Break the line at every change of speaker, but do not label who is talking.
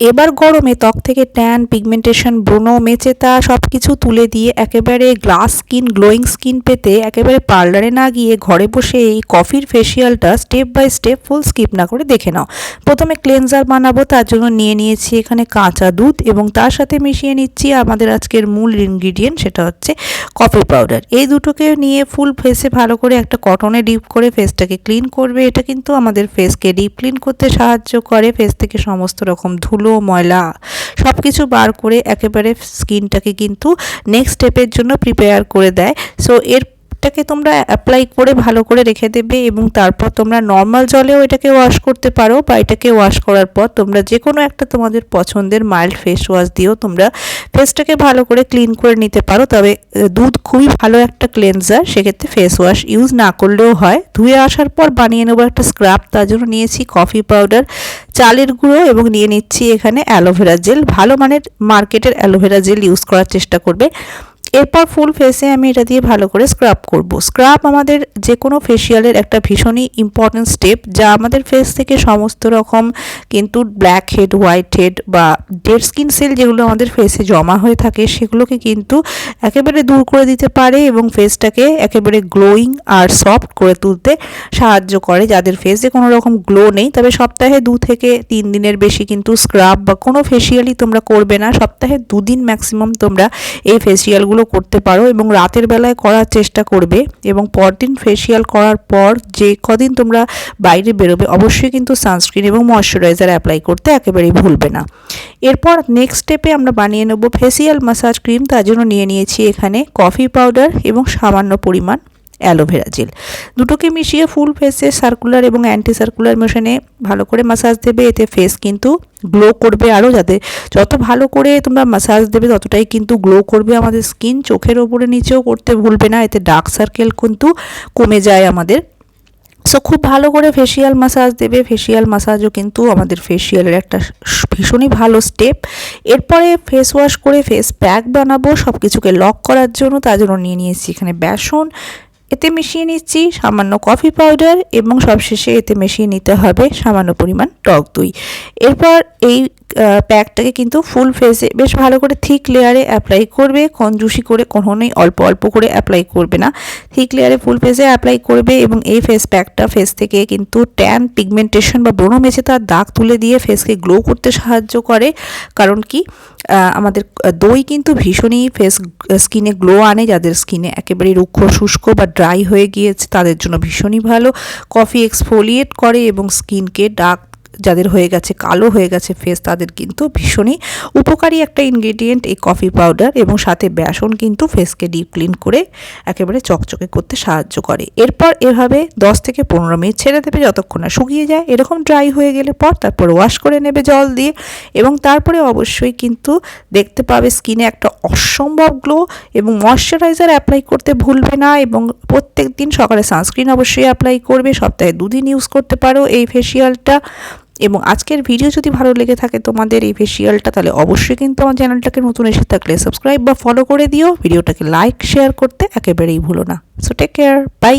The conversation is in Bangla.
এবার গরমে ত্বক থেকে ট্যান, পিগমেন্টেশন ব্রণ মেচেতা সব কিছু তুলে দিয়ে একেবারে গ্লাস স্কিন, গ্লোয়িং স্কিন পেতে একেবারে পার্লারে না গিয়ে ঘরে বসে এই কফির ফেসিয়ালটা step by step full skip না করে দেখে নাও। প্রথমে ক্লেনজার বানাবো, তার জন্য নিয়ে নিয়েছি এখানে কাঁচা দুধ এবং তার সাথে মিশিয়ে নিচ্ছি আমাদের আজকের মূল ইনগ্রিডিয়েন্ট সেটা হচ্ছে কফি পাউডার এই দুটোকে নিয়ে ফুল ফেসে ভালো করে একটা কটনে ডিপ করে ফেসটাকে ক্লিন করবে। এটা কিন্তু আমাদের ফেসকে ডিপ ক্লিন করতে সাহায্য করে। ফেস থেকে সমস্ত রকম ধুলো ধুলো ময়লা সব কিছু বার করে একেবারে স্কিনটাকে কিন্তু নেক্সট স্টেপের জন্য প্রিপেয়ার করে দেয়। সো এর এটাকে তোমরা অ্যাপ্লাই করে ভালো করে রেখে দেবে এবং তারপর তোমরা নর্মাল জলেও এটাকে ওয়াশ করতে পারো বা এটাকে ওয়াশ করার পর তোমরা যে কোনো একটা তোমাদের পছন্দের মাইল্ড ফেস ওয়াশ দিয়েও তোমরা ফেসটাকে ভালো করে ক্লিন করে নিতে পারো। তবে দুধ খুবই ভালো একটা ক্লেনজার সেক্ষেত্রে ফেস ওয়াশ ইউজ না করলেও হয়। ধুয়ে আসার পর বানিয়ে নেব একটা স্ক্রাব তার জন্য নিয়েছি কফি পাউডার চালের গুঁড়ো এবং নিয়ে নিচ্ছি এখানে অ্যালোভেরা জেল ভালো মানের মার্কেটের অ্যালোভেরা জেল ইউজ করার চেষ্টা করবে। এরপর ফুল ফেসে আমি এটা দিয়ে ভালো করে স্ক্রাব করব। স্ক্রাব আমাদের যে কোনো ফেসিয়ালের একটা ভীষণই ইম্পর্টেন্ট স্টেপ যা আমাদের ফেস থেকে সমস্ত রকম কিন্তু ব্ল্যাক হেড হোয়াইট হেড বা ডেড স্কিন সেল যেগুলো আমাদের ফেসে জমা হয়ে থাকে, সেগুলোকে কিন্তু একেবারে দূর করে দিতে পারে এবং ফেসটাকে একেবারে গ্লোয়িং আর সফট করে তুলতে সাহায্য করে। যাদের ফেসে কোনো রকম গ্লো নেই, তবে সপ্তাহে দু থেকে তিন দিনের বেশি কিন্তু স্ক্রাব বা কোনো ফেসিয়ালই তোমরা করবে না। সপ্তাহে দুদিন ম্যাক্সিমাম তোমরা এই ফেসিয়ালগুলো করতে পারো এবং রাতের বেলায় করার চেষ্টা করবে এবং পরদিন ফেসিয়াল করার পর যে কদিন তোমরা বাইরে বেরোবে, অবশ্যই কিন্তু সানস্ক্রিন এবং ময়শ্চারাইজার অ্যাপ্লাই করতে একেবারেই ভুলবে না। এরপর নেক্সট স্টেপে আমরা বানিয়ে নেব ফেসিয়াল মাসাজ ক্রিম তার জন্য নিয়ে নিয়েছি এখানে কফি পাউডার এবং সামান্য পরিমাণ। Aloe vera gel. দুটোকে মিশিয়ে ফুল ফেসে সার্কুলার এবং অ্যান্টি সার্কুলার মোশনে ভালো করে মাসাজ দেবে। এতে ফেস কিন্তু গ্লো করবে আরও যাতে যত ভালো করে তোমরা মাসাজ দেবে, ততটাই কিন্তু গ্লো করবে আমাদের স্কিন চোখের ওপরে নিচেও করতে ভুলবে না। এতে ডার্ক সার্কেল কিন্তু কমে যায় আমাদের। সো খুব ভালো করে ফেসিয়াল মাসাজ দেবে। ফেসিয়াল মাসাজও কিন্তু আমাদের ফেসিয়ালের একটা ভীষণই ভালো স্টেপ এরপরে ফেস ওয়াশ করে ফেস প্যাক বানাবো। সব কিছুকে লক করার জন্য তার জন্য নিয়ে নিয়েছি এখানে বেসন। এতে মিশিয়ে নিচ্ছি সামান্য কফি পাউডার এবং সবশেষে এতে মিশিয়ে নিতে হবে সামান্য পরিমাণ টক দই। এরপর এই প্যাকটাকে কিন্তু ফুল ফেসে বেশ ভালো করে থিক লেয়ারে অ্যাপ্লাই করবে। কঞ্জুসি করে কখনোই অল্প অল্প করে অ্যাপ্লাই করবে না। থিক লেয়ারে ফুল ফেসে অ্যাপ্লাই করবে এবং এই ফেস প্যাকটা ফেস থেকে কিন্তু ট্যান পিগমেন্টেশন বা ব্রণ মেছে তার দাগ তুলে দিয়ে ফেসকে গ্লো করতে সাহায্য করে। কারণ কি? আমাদের দই কিন্তু ভীষণই ফেস স্কিনে গ্লো আনে। যাদের স্কিনে একেবারে রুক্ষ, শুষ্ক বা ড্রাই হয়ে গিয়েছে, তাদের জন্য ভীষণই ভালো। কফি এক্সফোলিয়েট করে এবং স্কিনকে ডার্ক যাদের হয়ে গেছে, কালো হয়ে গেছে ফেস তাদের কিন্তু ভীষণই উপকারী একটা ইনগ্রেডিয়েন্ট এই কফি পাউডার এবং সাথে বেসন কিন্তু ফেসকে ডিপ ক্লিন করে একেবারে চকচকে করতে সাহায্য করে। এরপর এভাবে দশ থেকে পনেরো মিনিট ছেড়ে দেবে যতক্ষণ না শুকিয়ে যায়। এরকম ড্রাই হয়ে গেলে পর তারপর ওয়াশ করে নেবে জল দিয়ে এবং তারপরে অবশ্যই কিন্তু দেখতে পাবে স্কিনে একটা অসম্ভব গ্লো এবং ময়শ্চারাইজার অ্যাপ্লাই করতে ভুলবে না এবং প্রত্যেক দিন সকালে সানস্ক্রিন অবশ্যই অ্যাপ্লাই করবে, সপ্তাহে দুদিন ইউজ করতে পারো এই ফেসিয়ালটা এবং আজকের ভিডিও যদি ভালো লেগে থাকে তোমাদের এই ফেসিয়ালটা তাহলে অবশ্যই কিন্তু আমার চ্যানেলটাকে নতুন এসে থাকলে সাবস্ক্রাইব বা ফলো করে দিও। ভিডিওটাকে লাইক শেয়ার করতে একেবারেই ভুলো না। So take care bye